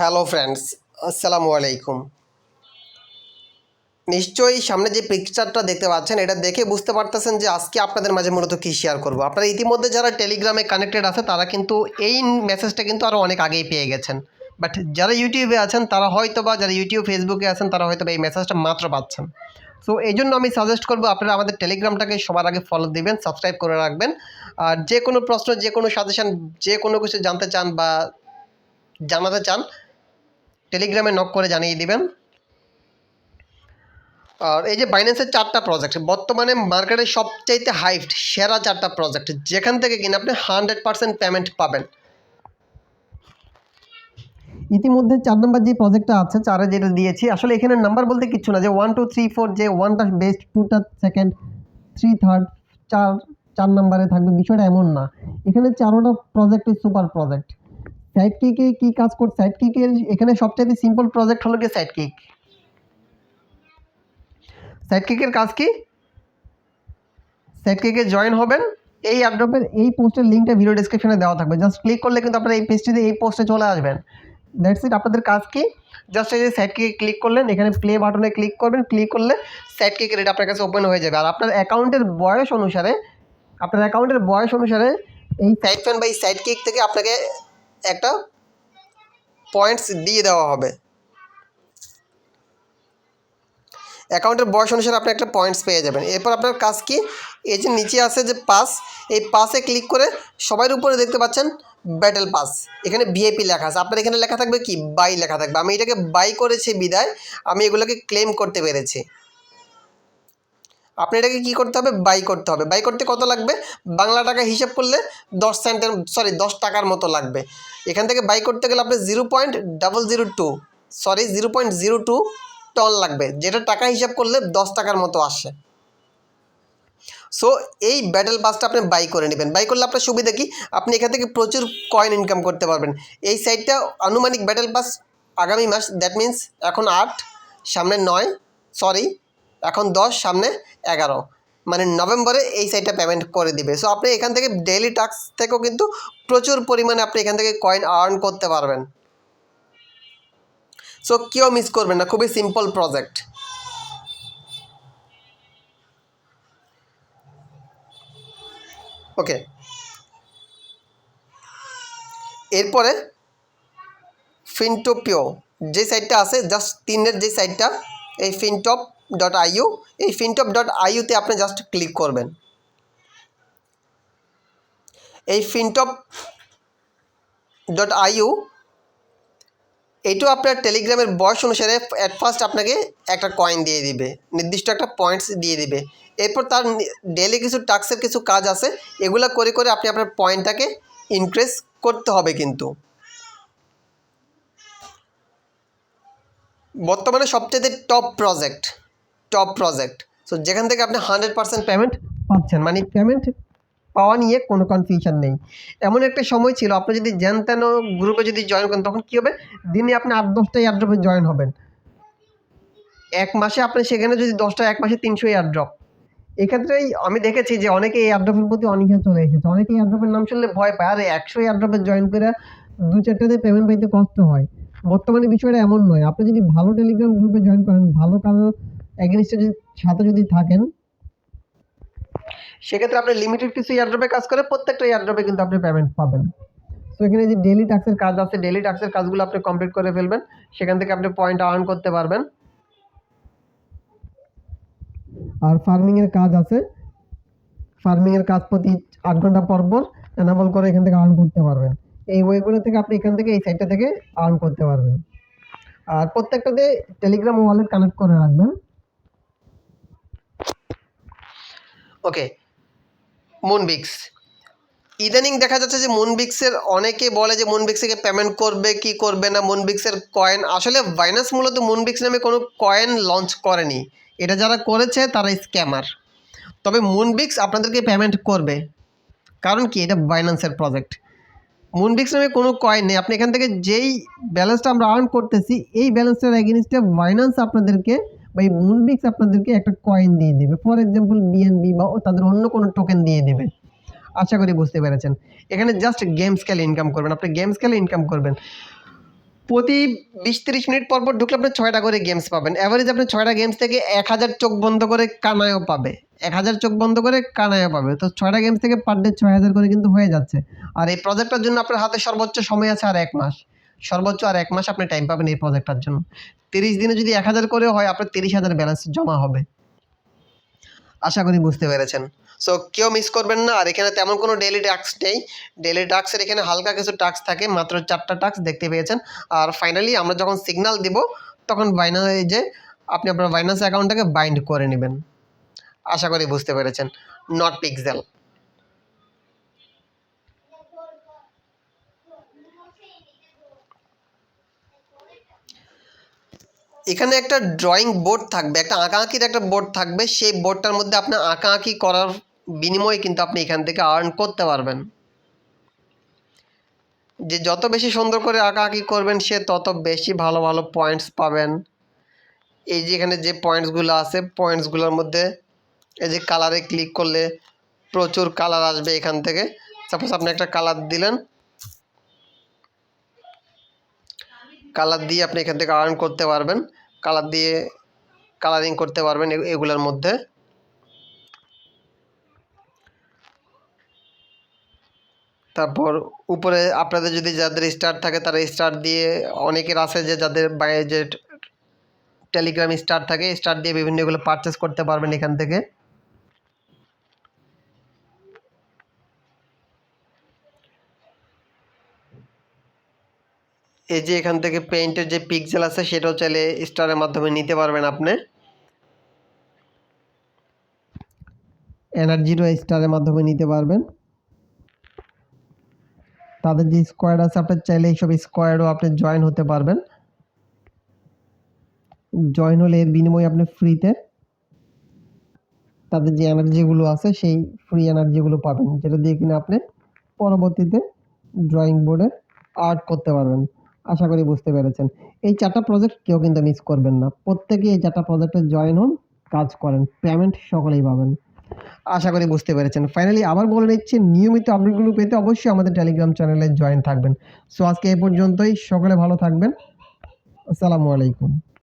Hello friends, আসসালামু আলাইকুম। নিশ্চয়ই সামনে যে পিকচারটা দেখতে পাচ্ছেন, এটা দেখে বুঝতে পারতেছেন যে আজকে আপনাদের মাঝে মূলত কী শেয়ার করব। আপনারা ইতিমধ্যে যারা টেলিগ্রামে কানেক্টেড আছে, তারা কিন্তু এই মেসেজটা কিন্তু আরও অনেক আগেই পেয়ে গেছেন। বাট যারা ইউটিউবে আছেন, তারা হয়তো বা যারা ইউটিউব ফেসবুকে আছেন, তারা হয়তো বা এই মেসেজটা মাত্র পাচ্ছেন। সো এই জন্য আমি সাজেস্ট করব, আপনারা আমাদের টেলিগ্রামটাকে সবার আগে ফলো দিবেন সাবস্ক্রাইব করে রাখবেন। আর যে কোনো প্রশ্ন, যে কোনো সাজেশন যে কোনো কিছু জানতে চান বা জানাতে চান টেলিগ্রামে নক করে জানিয়ে দিবেন। আর এই যে বাইন্যান্সের চারটা প্রজেক্ট বর্তমানে মার্কেটে সবচাইতে হাইফড সেরা চারটা প্রজেক্ট যেখান থেকে কিনা আপনি হান্ড্রেড পার্সেন্ট পেমেন্ট পাবেন। ইতিমধ্যে চার নাম্বার যে প্রজেক্টটা আছে, চারে যেটা দিয়েছি, আসলে এখানে নাম্বার বলতে কিচ্ছু না, যে ওয়ান টু থ্রি ফোর যে ওয়ানটা বেস্ট টুটা সেকেন্ড থ্রি থার্ড চার চার নাম্বারে থাকবে, বিষয়টা এমন না। এখানে চারোটা প্রজেক্টই সুপার প্রজেক্ট সাইড কিকে কী কাজ করছে সাইড কিকের এখানে সবচাইতে সিম্পল প্রজেক্ট হলো গিয়ে সাইড কিক সাইড কিকের কাজ কি? সাইড কিকে জয়েন হবেন, এই অ্যাড্রপের এই পোস্টের লিঙ্কটা ভিডিও ডিসক্রিপশনে দেওয়া থাকবে। জাস্ট ক্লিক করলে কিন্তু আপনারা এই পেজটিতে এই পোস্টে চলে আসবেন। দ্যাটস ইট আপনাদের কাজ কি? জাস্ট এই যে সাইড কিকে ক্লিক করলেন, এখানে প্লে বাটনে ক্লিক করবেন ক্লিক করলে সাইড কিকের এটা আপনার কাছে ওপেন হয়ে যাবে। আর আপনার অ্যাকাউন্টের বয়স অনুসারে, আপনার অ্যাকাউন্টের বয়স অনুসারে এই সাইড ফ্যান বা এই সাইড কিক থেকে আপনাকে একটা পয়েন্টস দিয়ে দেওয়া হবে। অ্যাকাউন্টের বয়স অনুসারে আপনি একটা পয়েন্টস পেয়ে যাবেন। এরপর আপনার কাজ কি? এই যে নিচে আছে যে পাস এই পাসে ক্লিক করে সবার উপরে দেখতে পাচ্ছেন ব্যাটেল পাস এখানে ভিআইপি লেখা আছে। আপনার এখানে লেখা থাকবে কি? বাই লেখা থাকবে। আমি এটাকে বাই করেছি বিদায়। আমি এগুলোকে ক্লেম করতে পেরেছি। আপনি এটাকে কী করতে হবে? বাই করতে হবে। বাই করতে কত লাগবে? বাংলা টাকা হিসাব করলে দশ সেন্টের সরি দশ টাকার মতো লাগবে। এখান থেকে বাই করতে গেলে আপনার zero point double zero two sorry zero point zero two ton লাগবে। যেটা টাকা হিসাব করলে দশ টাকার মতো আসে। সো এই ব্যাটেল পাসটা আপনি বাই করে নেবেন। বাই করলে আপনার সুবিধা কি? আপনি এখান থেকে প্রচুর কয়েন ইনকাম করতে পারবেন। এই সাইটটা আনুমানিক ব্যাটেল পাস আগামী মাস দ্যাট মিন্স এখন আট, সামনে নয় সরি এখন দশ, সামনে এগারো। মানে নভেম্বরে এই সাইটটা পেমেন্ট করে দিবে। সো আপনি এখান থেকে ডেইলি টাস্ক থেকেও কিন্তু প্রচুর পরিমাণে আপনি এখান থেকে কয়েন আর্ন করতে পারবেন। সো কেউ মিস করবেন না, খুবই সিম্পল প্রজেক্ট ওকে এরপরে ফিনটোপিও যে সাইডটা আছে জাস্ট তিনের যে সাইডটা এই ফিনটপ ডট আইইউ এই ফিনটপ ডট আইইউতে আপনি জাস্ট ক্লিক করবেন। এই ফিনটপ ডট আইইউ এটাও আপনার টেলিগ্রামের বয়স অনুসারে অ্যাট ফার্স্ট আপনাকে একটা কয়েন দিয়ে দিবে, নির্দিষ্ট একটা পয়েন্টস দিয়ে দিবে। এরপর তার ডেলি কিছু টাস্কের কিছু কাজ আছে, এগুলো করে করে আপনি আপনার পয়েন্টটাকে ইনক্রিজ করতে হবে কিন্তু। বর্তমানে সবচেয়ে top project top project so যেখান থেকে আপনি হান্ড্রেড পার্সেন্ট পেমেন্ট পাচ্ছেন মানে পেমেন্ট পাওয়া নিয়ে কোনো কনফিউশন নেই। এমন একটা সময় ছিল, আপনি যদি জ্যান গ্রুপে যদি জয়েন করেন, তখন কী হবে? দিনে আপনি আট দশটা এয়ারড্রপে জয়েন হবেন। এক মাসে আপনি সেখানে যদি দশটা এক মাসে তিনশো এয়ারড্রপ এক্ষেত্রেই আমি দেখেছি যে অনেকে এই এয়ারড্রপের প্রতি অনীহা চলে এসেছে। অনেকে এয়ারড্রপের নাম শুনলে ভয় পায়, আর একশো এয়ারড্রপে জয়েন করে দু চারটাতে পেমেন্ট পাইতে কষ্ট হয়। বর্তমানে বিষয়টা এমন নয়। আপনি যদি ভালো টেলিগ্রাম গ্রুপে জয়েন করেন, ভালো কারও এগেনস্টে যদি সাথে যদি থাকেন, সেক্ষেত্রে আপনি লিমিটেড কিছু এয়ারড্রপে কাজ করে, প্রত্যেকটা এয়ারড্রপে কিন্তু আপনি পেমেন্ট পাবেন। তো এখানে যে ডেলি টাক্সের কাজ আছে ডেলি টাক্সের কাজগুলো আপনি কমপ্লিট করে ফেলবেন। সেখান থেকে আপনি পয়েন্ট আর্ন করতে পারবেন। আর ফার্মিংয়ের কাজ আছে। ফার্মিংয়ের কাজ প্রতি আট ঘণ্টা পর পর এনাবল করে এখান থেকে আর্ন করতে পারবেন। এই ওয়েগুলো থেকে আপনি এখান থেকে এই সাইটটা থেকে আর্ন করতে পারবেন। আর প্রত্যেকটাতে টেলিগ্রাম ওয়ালেট কানেক্ট করে রাখবেন। ওকে মুনবিক্স ইদানিং দেখা যাচ্ছে যে মুনবিক্সের অনেকে বলে যে মুনবিক্স থেকে পেমেন্ট করবে, কি করবে না। মুনবিক্সের কয়েন আসলে বাইনান্স মূলত মুনবিক্স নামে কোনো কয়েন লঞ্চ করেনি। এটা যারা করেছে, তারা স্ক্যামার তবে মুনবিক্স আপনাদেরকে পেমেন্ট করবে। কারণ কি? এটা বাইন্যান্সের প্রজেক্ট মুনবিক্স নামে কোনো কয়েন নেই। আপনি এখান থেকে যেই ব্যালেন্সটা আমরা আর্ন করতেছি, এই ব্যালেন্সটার এগেনস্টে বাইন্যান্স আপনাদেরকে বা এই মুনবিক্স আপনাদেরকে একটা কয়েন দিয়ে দেবে। ফর এক্সাম্পল বিএনবি বা তাদের অন্য কোনো টোকেন দিয়ে দেবে। আশা করি বুঝতে পেরেছেন। এখানে জাস্ট গেমস খেলে ইনকাম করবেন। আপনি গেমস খেলে ইনকাম করবেন। প্রতি বিশ তিরিশ মিনিট পর পর ঢুকলে আপনি ছয়টা করে গেমস পাবেন। অ্যাভারেজ আপনি ছয়টা গেমস থেকে এক হাজার চোখ বন্ধ করে কানায়ও পাবে। এক হাজার চোখ বন্ধ করে কানায়ও পাবে। তো ছয়টা গেমস থেকে পার ডে ছয় হাজার করে কিন্তু হয়ে যাচ্ছে। আর এই প্রজেক্টটার জন্য আপনার হাতে সর্বোচ্চ সময় আছে আর এক মাস। সর্বোচ্চ আর এক মাস আপনি টাইম পাবেন এই প্রজেক্টটার জন্য। তিরিশ দিনে যদি এক হাজার করে হয়, আপনার তিরিশ হাজার ব্যালেন্স জমা হবে। আশা করি বুঝতে পেরেছেন। সো কেউ মিস করবেন না। আর এখানে তেমন কোনো ডেলি টাস্ক নেই। ডেলি টাস্কের এখানে হালকা কিছু টাস্ক থাকে, মাত্র চারটা টাস্ক দেখতে পেয়েছেন। আর ফাইনালি আমরা যখন সিগন্যাল দিব, তখন বাইনা যে, আপনি আপনার বাইন্যান্স অ্যাকাউন্টটাকে বাইন্ড করে নেবেন। আশা করি বুঝতে পেরেছেন। নট পিক্সেল এখানে একটা ড্রয়িং বোর্ড থাকবে, একটা আঁকাআঁকির একটা বোর্ড থাকবে, সেই বোর্ডটার মধ্যে আপনার আঁকাআঁকি করার বিনিময়ে কিন্তু আপনি এখান থেকে আর্ন করতে পারবেন। যে যত বেশি সুন্দর করে আঁকাআঁকি করবেন, সে তত বেশি ভালো ভালো পয়েন্টস পাবেন। এই যে এখানে যে পয়েন্টসগুলো আছে পয়েন্টসগুলোর মধ্যে এই যে কালারে ক্লিক করলে প্রচুর কালার আসবে এখান থেকে। সাপোজ আপনি একটা কালার দিলেন। কালার দিয়ে আপনি এখান থেকে আর্ন করতে পারবেন। কালার দিয়ে কালারিং করতে পারবেন এগুলোর মধ্যে। তারপর উপরে আপনাদের যদি যাদের স্টার থাকে তারা স্টার দিয়ে, অনেকের আছে যে যাদের বাইরে যে টেলিগ্রাম স্টার থাকে স্টার দিয়ে বিভিন্ন এগুলো পারচেস করতে পারবেন এখান থেকে। এই যে এখান থেকে পেইন্টের যে পিক্সেল আছে, সেটাও চাইলে স্টারের মাধ্যমে নিতে পারবেন আপনি। এনার্জিরও স্টারের মাধ্যমে নিতে পারবেন। তাদের যে স্কোয়ার আছে আপনার চাইলে এইসব স্কোয়ারও আপনি জয়েন হতে পারবেন। জয়েন হলে এর বিনিময়ে আপনি ফ্রিতে তাদের যে এনার্জিগুলো আছে, সেই ফ্রি এনার্জিগুলো পাবেন। যেটা দিয়ে কিনা আপনি পরবর্তীতে ড্রয়িং বোর্ডে আর্ট করতে পারবেন। আশা করি বুঝতে পেরেছেন। এই চারটা প্রজেক্ট কেউ কিন্তু মিস করবেন না। প্রত্যেকেই এই চারটা প্রজেক্টে জয়েন হন, কাজ করেন পেমেন্ট সকলেই পাবেন। আশা করি বুঝতে পেরেছেন। ফাইনালি আবার বলে নিচ্ছি, নিয়মিত আপডেটগুলো পেতে অবশ্যই আমাদের টেলিগ্রাম চ্যানেলে জয়েন থাকবেন। সো আজকে এই পর্যন্তই। সকলে ভালো থাকবেন। আসসালামু আলাইকুম।